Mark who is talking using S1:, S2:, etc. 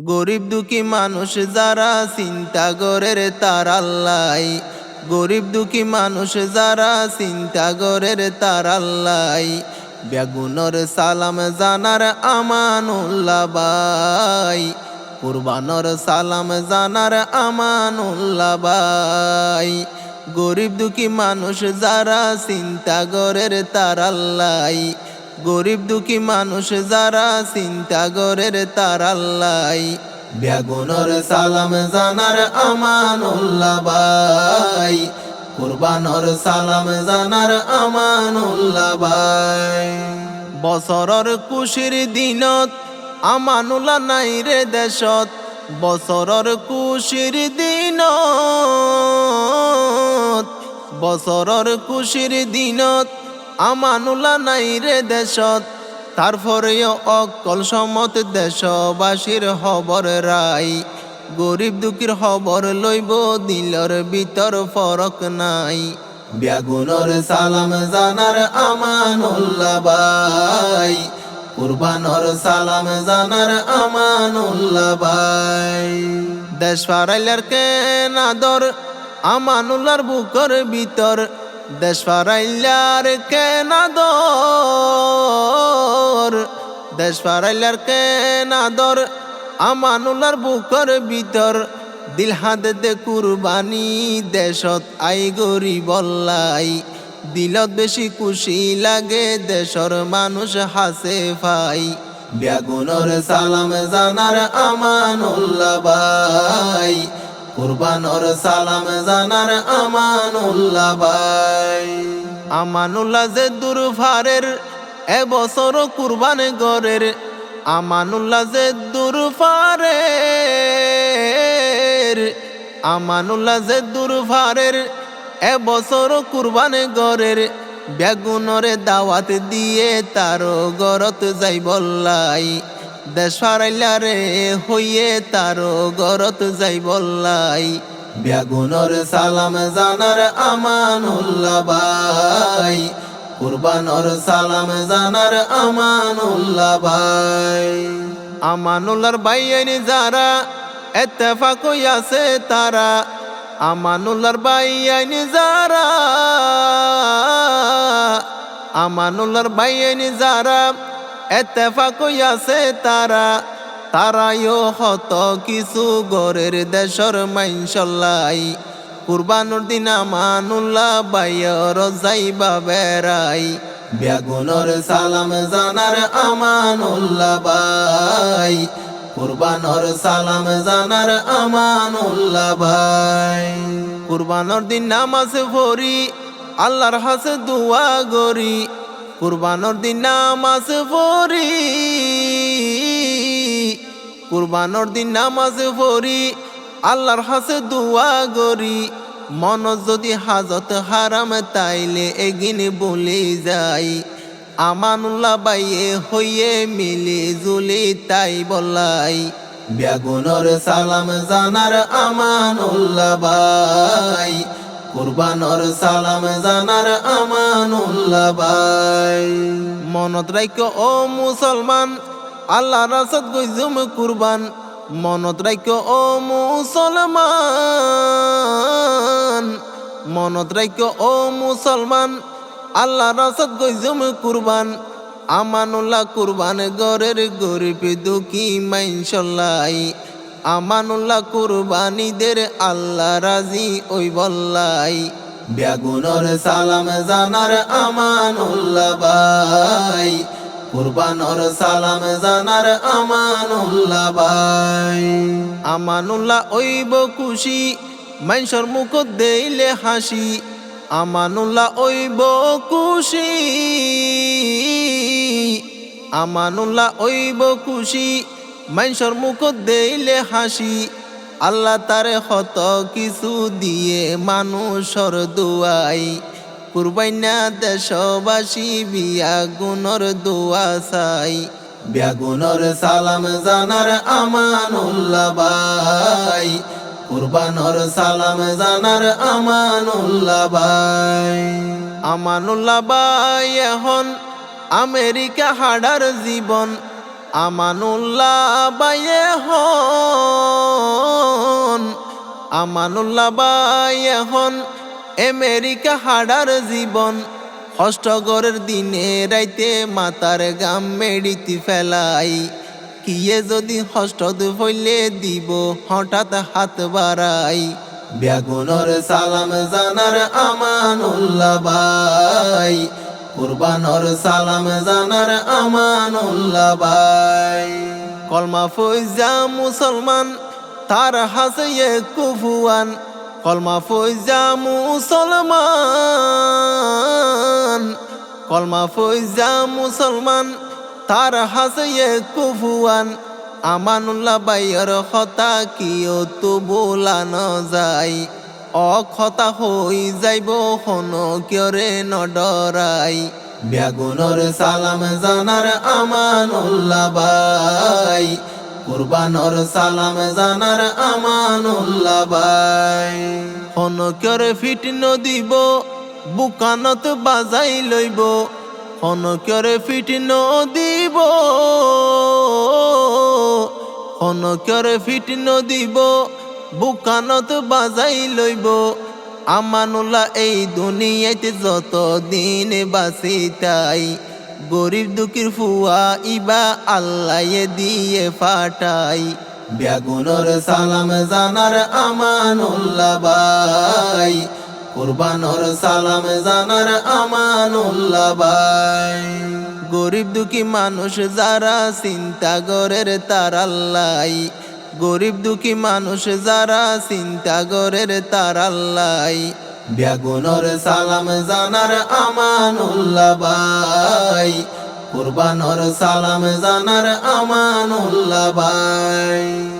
S1: গরিব দুঃখী মানুষ যারা চিন্তা গরের তার আল্লাই গরিব দুঃখী মানুষ যারা চিন্তা গরের তার আল্লাই বেগুনর সালাম জানার আমানুল্লাহ বাই কুরবানর সালাম জানার আমানুল্লাহ বাই গরিব দুঃখী মানুষ যারা চিন্তা গরের তার আল্লাই গরিব দুঃখী মানুষ যারা চিন্তা গরের তার আল্লাই বেগুনর সালাম জানার আমানুল্লাহ বাই কুরবানর সালাম জানার আমানুল্লাহ বছরর কুশির দিনত আমানুল্লাহ নাই রে দেশত। বছরর কুশির দিনত, বছরর কুশির দিনত আমানুল্লাহ নাই রে দেশত, তারপরেও অকল সমত দেশবাসীর হবর রাই। গরিব দুঃখীর খবর লইব, দিলর ভিতর ফরক নাই। বেগুনর সালাম জানার আমানুল্লাহ বাই কুরবানর সালাম জানার আমানুল্লাহ বাই দেশ ফারাইলার কেন আদর আমানুল্লাহর বুকর ভিতর দেশ ফারাইলার কেন আদর দেশ ফারাইলার কেন আদর আমানুল্লাহর বুকর ভিতর দিল হাত দে কুরবানি। দেশত আই গরি বল্লাই দিলত বেশি খুশি লাগে দেশর মানুষ হাসে ফাই বেগুনর সালাম জানার আমানুল্লাহ বাই কুরবানর সালাম জানার আমানুল্লাহ বাই আমানুল্লাহ যে দূর ফারের এবছর কুরবান গরের আমানুল্লাহ যে দূর ফারের আমানুল্লাহ যে দূর ফারের এবছর কুরবান গরের বেগুনরে দাওয়াত দিয়ে তার গরত যাই বললাই দেশ ফারাইলারে হইয়ে তার গরত যাই বললাই বেগুনর সালাম জানার আমানুল্লাহ বাই কুরবানর সালাম জানার আমানুল্লাহ বাই আমানুল্লাহর বাইয়ানি যারা এতেফাক আছে তারা, আমানুল্লাহর বাইয়ানি যারা, আমানুল্লাহর বাইয়ানি যারা এতেফাক আছে তারা, তারাইও হত কিছু গরের দেশর মাইনসল্লাই কুরবানুর দিন আমানুল্লাহ বাইয়র যাইবা বেড়াই। বেগুনর সালাম জানার আমানুল্লাহ বাই কুরবানর সালাম জানার আমানুল্লাহ ভাই। কুরবানর দিন নামাজ ভরি আল্লাহর হাসে দুয়া গরি কুরবানর দিন নামাজ ভরি কুরবানর দিন নামাজ ভরি আল্লাহর হাসে দুয়া গরি মন যদি হাজত হারাম, তাইলে এগিন বলে যাই। আমানুল্লাহ বাইয়ে হইয়ে মিলি জুলি তাই বলাই। বেগুনর সালাম জানার আমানুল্লাহ বাই। কুরবানর সালাম জানার আমানুল্লাহ বাই মনত রাইক ও মুসলমান, আল্লাহ রাসত গইজুম কুরবান। মনত রাইক ও মুসলমান, মনত রাইক ও মুসলমান, আল্লাহ রাসত গইজুম কুরবান। আমানুল্লাহ কুরবান গরের গরিব দুঃখী মাইনসল্লাই আমানুল্লাহ কুরবানিদের আল্লাহ রাজি ওই বল্লাই। বেগুনর সালাম জানার আমানুল্লাহ বাই কুরবানর সালাম জানার আমানুল্লাহ বাই আমানুল্লাহ ওইব খুশি মাইনসর মুখ দেইলে হাসি। আমানুল্লাহ ওইব খুশি, আমানুল্লাহ ওইব খুশি। মাইনসর মুখ দেইলে হাসি, আল্লাহ তারে হত কিছু দিয়ে মানুষর দুয়াই। কুরবাইনা দেশবাসী বিয়া গুণর দোয়া চাই। বেগুনর সালাম জানার আমানুল্লাহ বাই কুরবানর সালাম জানার আমানুল্লাহ বাই আমানুল্লাহ বাই এখন আমেরিকা হাডার জীবন। আমানুল্লাহ বাইয়ে হন, আমানুল্লাহ বাই এখন আমেরিকা হাডার জীবন হষ্টগরের দিনে রাইতে মাতার গাম মেডিতে ফেলাই। কিয়ে যদি হষ্টদ হইলে দিব হঠাৎ হাত বাড়াই। বেগুনর সালাম জানার আমানুল্লাহ বাই। কুরবানর সালাম জানার আমানুল্লাহ বাই কলমা ফৈজা মুসলমান, তার হাসে কুফুয়ান। কলমা ফৈজা মুসলমান, কলমা ফৈজা মুসলমান, তার হাসে কুফুয়ান। আমানুল্লাহ বাইয়ের হতা কিও তো বোলানো যায়। অক্ষতা হই যাইব হন কিয়রে নডরাই বেগুনর সালাম জানার আমানুল্লাহ বাই। কুরবানর সালাম জানার আমানুল্লাহ বাই। হন কিয়রে ফিট নদিব বুকানত বাজাই লইব। হন কিয়রে ফিট নদিব হন কিয়রে ফিট নদিব বুকানত বাজাই লইব। আমানুল্লাহ এই দুনিয়াতে যত দিন বাসি তাই গরিব দুঃখীর ফুয়া ইবা আল্লাহ দিয়ে ফাটাই। বেগুনর সালাম জানার আমানুল্লাহ বাই কুরবানর সালাম জানার আমানুল্লাহ বাই গরিব দুঃখী মানুষ যারা চিন্তা গরের তার আল্লাই গরিব দুঃখী মানুষ যারা চিন্তা গরের তার আল্লাহ। বেগুনর সালাম জানার আমানুল্লাহ বাই কুরবানর সালাম জানার আমান বাই